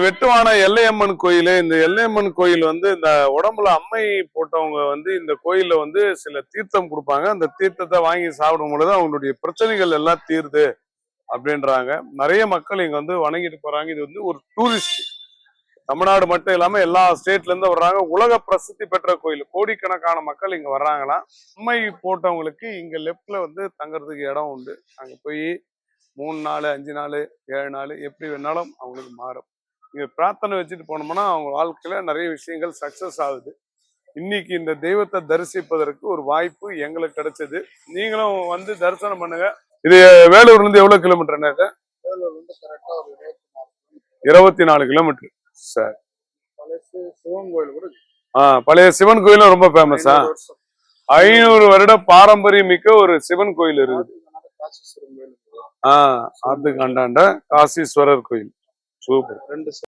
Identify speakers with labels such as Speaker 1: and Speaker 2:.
Speaker 1: வெட்டுவான எல்லையம்மன் கோயில் இந்த எல்லையம்மன் கோயில் வந்து இந்த உடம்புல அம்மை போட்டவங்க வந்து இந்த கோயில்ல வந்து சில தீர்த்தம் கொடுப்பாங்க. அந்த தீர்த்தத்தை வாங்கி சாப்பிடும் பொழுது அவங்களுடைய பிரச்சனைகள் எல்லாம் தீருது அப்படின்றாங்க. நிறைய மக்கள் இங்க வந்து வணங்கிட்டு போறாங்க. இது வந்து ஒரு டூரிஸ்ட் தமிழ்நாடு மட்டும் இல்லாம எல்லா ஸ்டேட்ல இருந்து வர்றாங்க. உலக பிரசித்தி பெற்ற கோயில். கோடிக்கணக்கான மக்கள் இங்க வர்றாங்கன்னா அம்மை போட்டவங்களுக்கு இங்க லெப்ட்ல வந்து தங்குறதுக்கு இடம் உண்டு. அங்க போய் மூணு நாள் அஞ்சு நாள் ஏழு நாள் எப்படி வேணாலும் அவங்களுக்கு மாறும். இங்க பிரார்த்தனை வச்சுட்டு போனோம்னா அவங்க வாழ்க்கையில நிறைய விஷயங்கள் சக்ஸஸ் ஆகுது. இன்னைக்கு இந்த தெய்வத்தை தரிசிப்பதற்கு ஒரு வாய்ப்பு எங்களுக்கு கிடைச்சது. நீங்களும் வந்து தரிசனம் பண்ணுங்க. இது வேலூர்ல இருந்து எவ்வளவு கிலோமீட்டர்
Speaker 2: நேரம் இருபத்தி நாலு
Speaker 1: கிலோமீட்டர் சார்.
Speaker 2: சிவன் கோயில்
Speaker 1: ஆ பழைய சிவன் கோயிலும் ரொம்ப ஃபேமஸா
Speaker 2: ஐநூறு
Speaker 1: ஐநூறு வருட பாரம்பரியம் மிக்க ஒரு சிவன் கோயில் இருக்குது
Speaker 2: இருக்கு.
Speaker 1: ஆ அதுக்கு காசீஸ்வரர் கோயில். சூப்பர்.
Speaker 2: ரெண்டு